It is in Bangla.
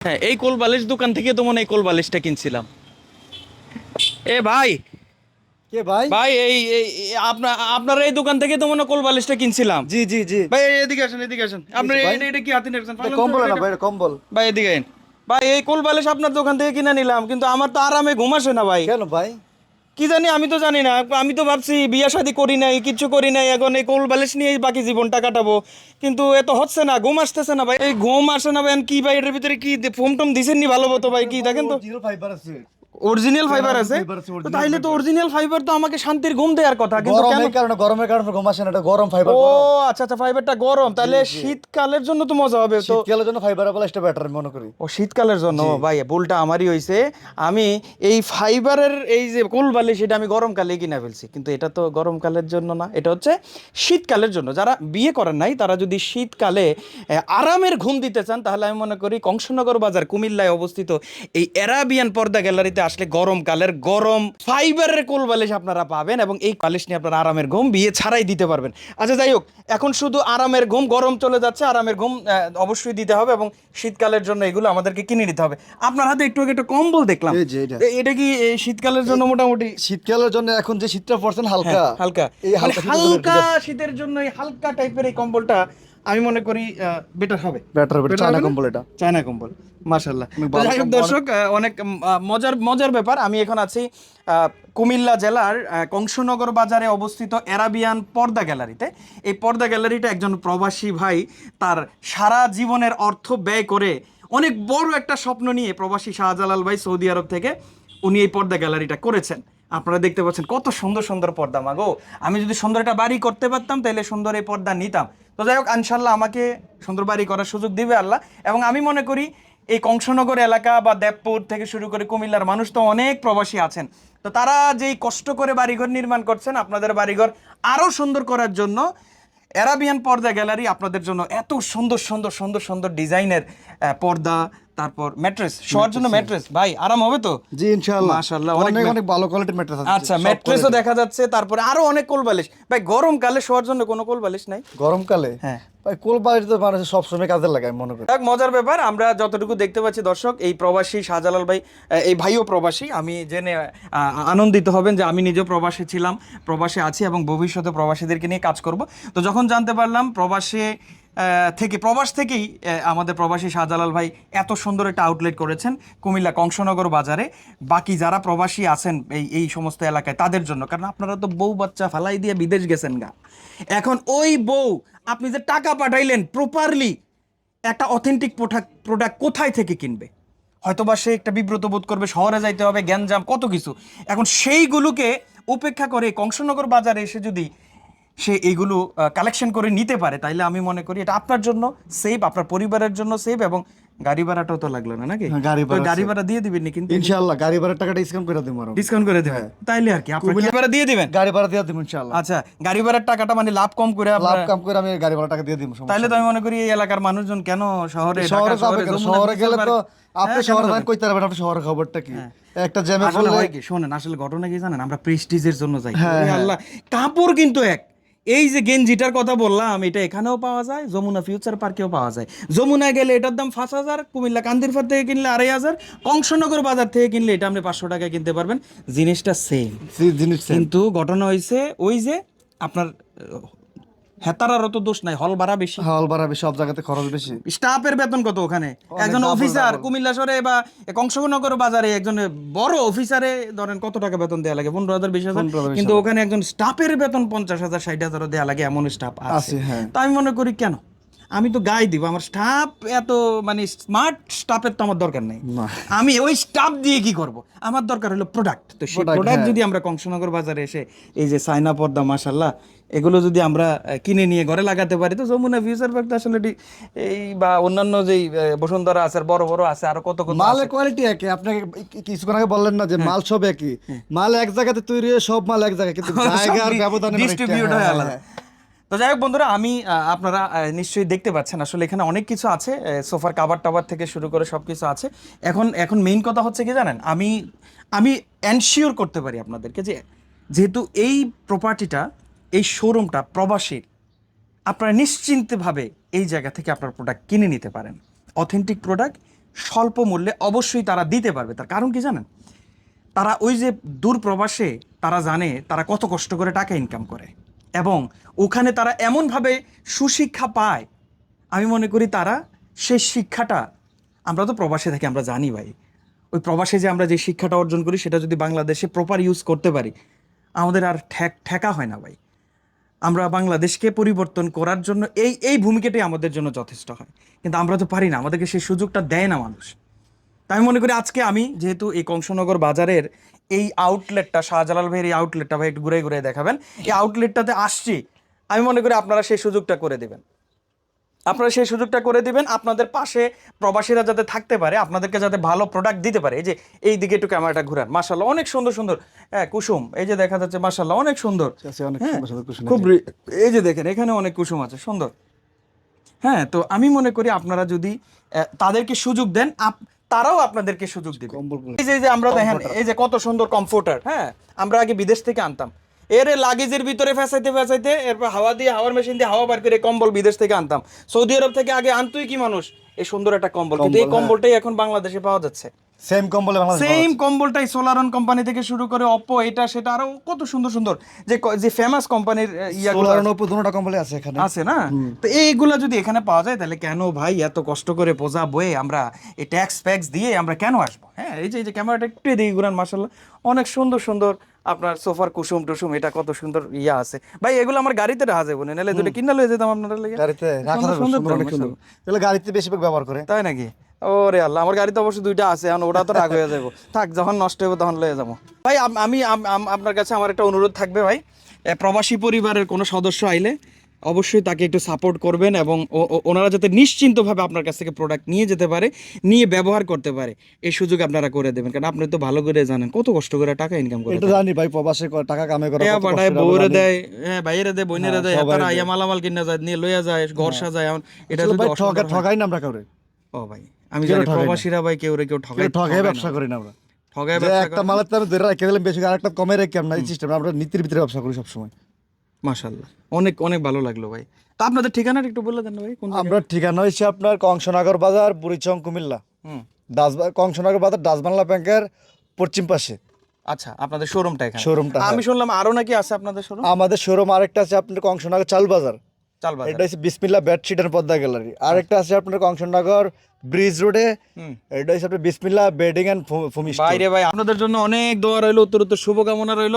হ্যাঁ এই কোল বালিশ দোকান থেকে তো মনে এই কোল বালিশটা কিনছিলাম। এ ভাই। কে ভাই? ভাই এই আপনার আপনার এই দোকান থেকে তো মনে কোল বালিশটা কিনছিলাম। জি জি জি। ভাই এদিকে আসেন এদিকে আসেন। আপনি? এটা- কি হাতে নিয়েছেন কম্বল না ভাই কম্বল। ভাই এদিকে। ভাই এই কোল বালিশ আপনার দোকান থেকে কিনে নিলাম কিন্তু আমার তো আরামে ঘুম আসে না ভাই। কেন ভাই? কি জানি, আমি তো জানি না। আমি তো ভাবছি বিয়া শাদি করি নাই, কিছু করি নাই, এখন এই কোল বালিশ নিয়েই বাকি জীবনটা কাটাবো। কিন্তু এত হচ্ছে না, ঘুম আসতেছে না ভাই। এই ঘুম আসে না ভাই কি ভাই এটার ভিতরে কি ফোম টোম দিছেন নি ভালো মতো ভাই, কি দেখেন তো? অরিজিনাল ফাইবার আছে। তাইলে তো অরিজিনাল ফাইবার তো আমাকে শান্তির ঘুম দেওয়ার কথা কিন্তু কেন গরমের কারণে গরমের কারণে ঘুম আসে না এটা গরম ফাইবার ও আচ্ছা আচ্ছা ফাইবারটা গরম। তাহলে শীতকালের জন্য তো মজা হবে তো শীতকালের জন্য ফাইবার প্লাসটা বেটার মনে করি। ও শীতকালের জন্য ভাই ভুলটা আমারই হয়েছে আমি এই ফাইবারের এই যে কুলবালি সেটা আমি গরমকালে কিনে ফেলছি। কিন্তু এটা তো গরমকালের জন্য না এটা হচ্ছে শীতকালের জন্য। যারা বিয়ে করেন নাই তারা যদি শীতকালে আরামের ঘুম দিতে চান তাহলে আমি মনে করি কংসনগর বাজার কুমিল্লায় অবস্থিত এই অ্যারাবিয়ান পর্দা গ্যালারিতে আসলে গরমকালের গরম ফাইবারের কোল বালিশ আপনারা পাবেন এবং এই বালিশ নিয়ে আপনারা আরামের ঘুম বিয়ে ছাড়াই দিতে পারবেন। আচ্ছা যাই হোক এখন শুধু আরামের ঘুম গরম চলে যাচ্ছে আরামের ঘুম অবশ্যই দিতে হবে এবং শীতকালের জন্য এগুলো আমাদেরকে কিনে নিতে হবে। আপনার হাতে একটু আগে একটা কম্বল দেখলাম। এটা। কি শীতকালের জন্য মোটামুটি? শীতকালের জন্য এখন যে শীতটা পড়ছেন হালকা। হ্যাঁ, হালকা। মানে হালকা শীতের জন্য হালকা শীতের জন্য এই হালকা টাইপের এই কম্বলটা আমি মনে করি বেটার হবে। বেটার Better চায়না কম্বল এটা। চায়না কম্বল মাশাল্লাহ যাই হোক দর্শক অনেক মজার মজার ব্যাপার। আমি এখন আছি কুমিল্লা জেলার কংসনগর বাজারে অবস্থিত অ্যারাবিয়ান পর্দা গ্যালারিতে। এই পর্দা গ্যালারিটা একজন প্রবাসী ভাই তার সারা জীবনের অর্থ ব্যয় করে অনেক বড় একটা স্বপ্ন নিয়ে প্রবাসী শাহজালাল ভাই সৌদি আরব থেকে উনি এই পর্দা গ্যালারিটা করেছেন। আপনারা দেখতে পাচ্ছেন কত সুন্দর সুন্দর পর্দা মাগো আমি যদি সুন্দর একটা বাড়ি করতে পারতাম, তাহলে সুন্দর এই পর্দা নিতাম। তো যাই হোক ইনশাল্লাহ আমাকে সুন্দর বাড়ি করার সুযোগ দিবে আল্লাহ। এবং আমি মনে করি, এই কংসনগর এলাকা বা দেবপুর থেকে শুরু করে কুমিল্লার মানুষ তো অনেক প্রবাসী আছেন। তো তারা যেই কষ্ট করে বাড়িঘর নির্মাণ করছেন, আপনাদের বাড়িঘর আরও সুন্দর করার জন্য অ্যারাবিয়ান পর্দা গ্যালারি আপনাদের জন্য এত সুন্দর সুন্দর সুন্দর সুন্দর ডিজাইনের পর্দা তারপর ম্যাট্রেস শোয়ার জন্য ম্যাট্রেস। ভাই আরাম হবে তো? জি ইনশাআল্লাহ। মাশাআল্লাহ, অনেক অনেক ভালো কোয়ালিটির ম্যাট্রেস আছে। আচ্ছা ম্যাট্রেসও দেখা যাচ্ছে তারপরে আরও অনেক কোল বালিশ। ভাই গরমকালে শোয়ার জন্য কোনো কোল বালিশ নাই? গরমকালে? হ্যাঁ। ভাই কোল বাড়ি তো মানুষ সবসময় কাজে লাগে আমি মনে করি। এক মজার ব্যাপার আমরা যতটুকু দেখতে পাচ্ছি দর্শক এই প্রবাসী শাহজালাল ভাই এই ভাইও প্রবাসী। আমি জেনে আনন্দিত হবেন যে আমি নিজেও প্রবাসী ছিলাম প্রবাসে আছি এবং ভবিষ্যতে প্রবাসীদেরকে নিয়ে কাজ করব। তো যখন জানতে পারলাম প্রবাসী থেকে প্রবাস থেকেই আমাদের প্রবাসী শাহজালাল ভাই এত সুন্দর একটা আউটলেট করেছেন কুমিল্লা কংসনগর বাজারে। বাকি যারা প্রবাসী আছেন এই এই সমস্ত এলাকায়, তাদের জন্য। কারণ আপনারা তো বউ বাচ্চা ফালাই দিয়ে বিদেশ গেছেন গা। এখন ওই বউ, আপনি যে টাকা পাঠাইলেন প্রপারলি একটা অথেন্টিক প্রোডাক্ট প্রোডাক্ট কোথায় থেকে কিনবে? হয়তোবা সে একটা বিব্রত বোধ করবে, শহরে যাইতে হবে, গ্যাঞ্জাম, কত কিছু। এখন সেইগুলোকে উপেক্ষা করে কংসনগর বাজারে এসে যদি সে এইগুলো কালেকশন করে নিতে পারে। তাইলে আমি মনে করি এটা আপনার জন্য সেফ আপনার পরিবারের জন্য সেফ এবং গাড়ি ভাড়াটাও তো লাগল না নাকি? হ্যাঁ, গাড়ি ভাড়া গাড়ি ভাড়া দিয়ে দিবেন নি কিন্তু। ইনশাআল্লাহ গাড়ি ভাড়ার টাকাটা ডিসকাউন্ট করে দেবো আরও। ডিসকাউন্ট করে দেবেন। তাইলে আর কি আপনি গাড়ি ভাড়া দিয়ে দিবেন? গাড়ি ভাড়া দিয়ে দেবো ইনশাআল্লাহ। আচ্ছা গাড়ি ভাড়ার টাকাটা মানে লাভ কম করে লাভ কাম করে আমি গাড়ি ভাড়া টাকা দিয়ে দিব তাইলে তো আমি মনে করি এই এলাকার মানুষজন কেন শহরে শহরে যাবে কেন? শহরে গেলে তো আপনি হ্যাঁ, শহরে যান? কইতে পারবেন আপনি শহরের খবরটা কি? একটা জ্যামে পড়লে হয় কি? শোনেন আসলে ঘটনা কি জানেন? আমরা প্রেস্টিজের জন্য যাই। হ্যাঁ, হ্যাঁ। আল্লাহ কাপড় কিন্তু এক। এই যে গেঞ্জিটার কথা বললাম এটা এখানেও পাওয়া যায় যমুনা ফিউচার পার্কেও পাওয়া যায়। যমুনা গেলে এটার দাম পাঁচ হাজার কুমিল্লা কান্দিরফার থেকে কিনলে আড়াই হাজার কংসনগর বাজার থেকে কিনলে এটা আপনি পাঁচশো টাকায় কিনতে পারবেন। জিনিসটা সেম জিনিস। কিন্তু ঘটনা হয়েছে ওই যে আপনার হেতারারও তো দোষ নাই হল ভাড়া বেশি। হল ভাড়া বেশি সব জায়গাতে খরচ বেশি। স্টাফের বেতন কত ওখানে? একজন অফিসার কুমিল্লা শহরে বা কংসনগর বাজারে একজন বড় অফিসারে ধরেন কত টাকা বেতন দেওয়া লাগে? পনেরো হাজার বিশ হাজার? কিন্তু ওখানে একজন স্টাফের বেতন পঞ্চাশ হাজার ষাট হাজারও দেওয়া লাগে এমন স্টাফ আছে হ্যাঁ। তো আমি মনে করি কেন? আমি তো গায়ে দিব আমার স্টাফ এত মানে স্মার্ট স্টাফের তো আমার দরকার নেই। আমি ওই স্টাফ দিয়ে কি করব? আমার দরকার হলো প্রোডাক্ট তো সেই প্রোডাক্ট হ্যাঁ। যদি আমরা কংসনগর বাজারে এসে এই যে সাইনা পর্দা মাসাল্লাহ এগুলো যদি আমরা কিনে নিয়ে ঘরে লাগাতে পারি তো যমুনা ফিউচার পার্ক আসলে এই বা অন্যান্য যেই আহ, বসুন্ধরা আছে বড় বড় আছে আর কত কত মালের কোয়ালিটি একই। আপনাকে কিছুক্ষণ আগে বললেন না যে হ্যাঁ। মাল সব একই। মাল এক জায়গাতে তৈরি হয়ে সব মাল এক জায়গায় কিন্তু জায়গার ব্যবধানে ডিস্ট্রিবিউট হয়ে আলাদা। তো যাই হোক বন্ধুরা, আমি আপনারা নিশ্চয়ই দেখতে পাচ্ছেন, আসলে এখানে অনেক কিছু আছে সোফার কাভার টাভার থেকে শুরু করে সব কিছু আছে। এখন এখন মেইন কথা হচ্ছে কি জানেন, আমি আমি এনশিওর করতে পারি আপনাদেরকে যে, যেহেতু এই প্রপার্টিটা এই শোরুমটা প্রবাসীর, আপনারা নিশ্চিন্তভাবে এই জায়গা থেকে আপনার প্রোডাক্ট কিনে নিতে পারেন। অথেন্টিক প্রোডাক্ট স্বল্প মূল্যে অবশ্যই তারা দিতে পারবে। তার কারণ কি জানেন, তারা ওই যে দূর প্রবাসে তারা জানে তারা কত কষ্ট করে টাকা ইনকাম করে। এবং ওখানে তারা এমনভাবে সুশিক্ষা পায়। আমি মনে করি তারা সেই শিক্ষাটা, আমরা তো প্রবাসে থাকি, আমরা জানি ভাই। ওই প্রবাসে যে আমরা যে শিক্ষাটা অর্জন করি, সেটা যদি বাংলাদেশে প্রপার ইউজ করতে পারি, আমাদের আর ঠেক, ঠেকা হয় না ভাই। আমরা বাংলাদেশকে পরিবর্তন করার জন্য এই এই ভূমিকাটাই আমাদের জন্য যথেষ্ট হয়। কিন্তু আমরা তো পারি না, আমাদেরকে সেই সুযোগটা দেয় না মানুষ। তাই মনে করি আজকে আমি যেহেতু এই কংসনগর বাজারের এই আউটলেটটা শাহজালাল ভাইয়ের এই আউটলেটটা ভাই একটু ঘুরে ঘুরে দেখাবেন। এই আউটলেটটাতে আসছি আমি মনে করি আপনারা সেই সুযোগটা করে দেবেন। আপনারা সেই সুযোগটা করে দিবেন আপনাদের পাশে প্রবাসীরা যাতে থাকতে পারে আপনাদেরকে যাতে ভালো প্রোডাক্ট দিতে পারে। এই যে এই দিকে একটু ক্যামেরাটা ঘুরান। মাসাল্লাহ অনেক সুন্দর সুন্দর। হ্যাঁ কুসুম এই যে দেখা যাচ্ছে মাসাল্লাহ অনেক সুন্দর। আছে অনেক হ্যাঁ, খুব এই যে। দেখেন এখানে অনেক কুসুম আছে সুন্দর। হ্যাঁ তো আমি মনে করি আপনারা যদি তাদেরকে সুযোগ দেন আপ- তারাও আপনাদেরকে সুযোগ দিবে। এই যে আমরা দেখেন এই যে কত সুন্দর কমফোর্টার হ্যাঁ? আমরা আগে বিদেশ থেকে আনতাম। এর লাগেজের ভিতরে ফেসাইতে ফেসাইতে এরপর হাওয়া দিয়ে হাওয়ার মেশিন দিয়ে হাওয়া বার করে কম্বল বিদেশ থেকে আনতাম। সৌদি আরব থেকে আগে আনতোই কি মানুষ? এই সুন্দর একটা কম্বল। কিন্তু এই হ্যাঁ। কম্বলটাই এখন বাংলাদেশে পাওয়া যাচ্ছে। সেম কম্বলে সেম কম্বলটাই সোলারন কোম্পানি থেকে শুরু করে অপো এটা সেটা আরও কত সুন্দর সুন্দর। যে যে ফেমাস কোম্পানির ইয়াগুলো সোলার উপর দুটোটা কম্বলে আছে এখানে। আছে না? তো এইগুলা যদি এখানে পাওয়া যায় তাহলে কেন ভাই এত কষ্ট করে পোজা বয়ে আমরা এই ট্যাক্স ফ্যাক্স দিয়ে আমরা কেন আসব? হ্যাঁ এই যে এই যে ক্যামেরাটা একটু এদিকে ঘুরান মার্শাল্লাহ অনেক সুন্দর সুন্দর আপনার সোফার কুসুম টুসুম এটা কত সুন্দর ইয়া আছে। ভাই এগুলো আমার গাড়িতে রাখা যাবে না নাহলে দুটো কিনা লয়ে যেতাম আপনাদের লেগে। গাড়িতে রাখা সুন্দর সুন্দর সুন্দর অনেক সুন্দর। মাশাআল্লাহ। গাড়িতে বেশিরভাগ ব্যবহার করে। তাই নাকি? ওরে আল্লাহ আমার গাড়িতে অবশ্য দুইটা আছে এখন ওটা তো রাগ হয়ে যাব থাক যখন নষ্ট হবে তখন লয়ে যাব। ভাই আমি আপনার কাছে আমার একটা অনুরোধ থাকবে ভাই। প্রবাসী পরিবারের কোনো সদস্য আইলে অবশ্যই তাকে একটু সাপোর্ট করবেন এবং ওনারা যাতে নিশ্চিন্তভাবে আপনার কাছ থেকে প্রোডাক্ট নিয়ে যেতে পারে নিয়ে ব্যবহার করতে পারে এই সুযোগ আপনারা করে দেবেন। কারণ আপনি তো ভালো করে জানেন কত কষ্ট করে টাকা ইনকাম করে এটা জানি ভাই প্রবাসে টাকা কামে করে পাঠায় বউরে দেয় হ্যাঁ বাইরে দেয় বইনেরা হ্যাঁ, দেয় তারা ইয়া মালামাল কিনা যায় নিয়ে লইয়া যায় ঘর সাজায় এখন এটা যদি হয়- ঠকাই না আমরা কাউরে? ও ভাই। আমি জানি প্রবাসীরা ভাই কেউ রে কেউ কেউ ঠকায়। ব্যবসা করি না আমরা। ঠগায় যে ব্যবসা একটা মালের দামে ধরে রেখে দিলাম বেশি আরেকটা কমে রেখে আমরা এই সিস্টেম আমরা নীতির ভিতরে ব্যবসা করি সবসময়। মাশাল্লাহ অনেক অনেক ভালো লাগল ভাই। তা আপনাদের ঠিকানাটা একটু বলে দেন ভাই কোন আমরা ঠিকানা হয়েছে আপনার কংসনগর বাজার বুড়িচং কুমিল্লা। হুম। কংসনগর বাজার দাস বাংলা ব্যাংকের পশ্চিম পাশে। আচ্ছা আপনাদের শোরুমটা এখানে। শোরুমটা আমি শুনলাম আরও নাকি আছে আপনাদের শোরুম? আমাদের শোরুম আরেকটা আছে আপনার কংসনগর চাল বাজার এটা হচ্ছে বিসমিল্লা বেডশিটের পদ্মা গ্যালারি আরেকটা আছে আপনার কংসনগর ব্রিজ রোডে এটা হচ্ছে আপনার বিসমিল্লা বেডিং এন্ড ফুমি বাইরে ভাই আপনাদের জন্য অনেক দোয়া রইল উত্তর উত্তর শুভকামনা রইল।